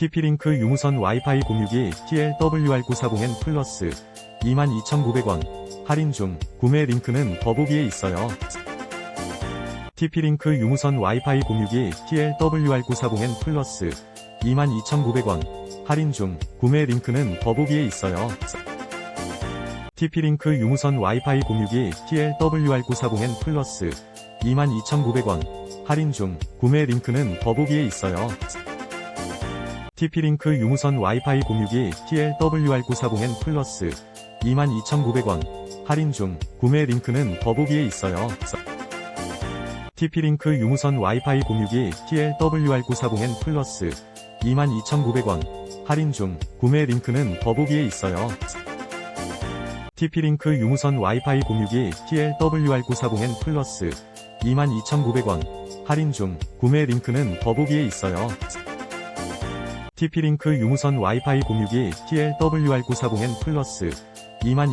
TP링크 유무선 와이파이 공유기 TLWR940N 플러스 22,900원 할인 중 구매 링크는 더보기에 있어요. TP링크 유무선 와이파이 공유기 TLWR940N 플러스 22,900원 할인 중 구매 링크는 더보기에 있어요. TP링크 유무선 와이파이 공유기 TLWR940N 플러스 22,900원 할인 중 구매 링크는 더보기에 있어요. TP링크 유무선 와이파이 공유기 TLWR940N 플러스 22,900원 할인 중 구매 링크는 더보기에 있어요. TP링크 유무선 와이파이 공유기 TLWR940N 플러스 22,900원 할인 중 구매 링크는 더보기에 있어요. TP링크 유무선 와이파이 공유기 TLWR940N 플러스 22,900원 할인 중 구매 링크는 더보기에 있어요. TP링크 유무선 와이파이 공유기 TLWR940N 플러스 22,000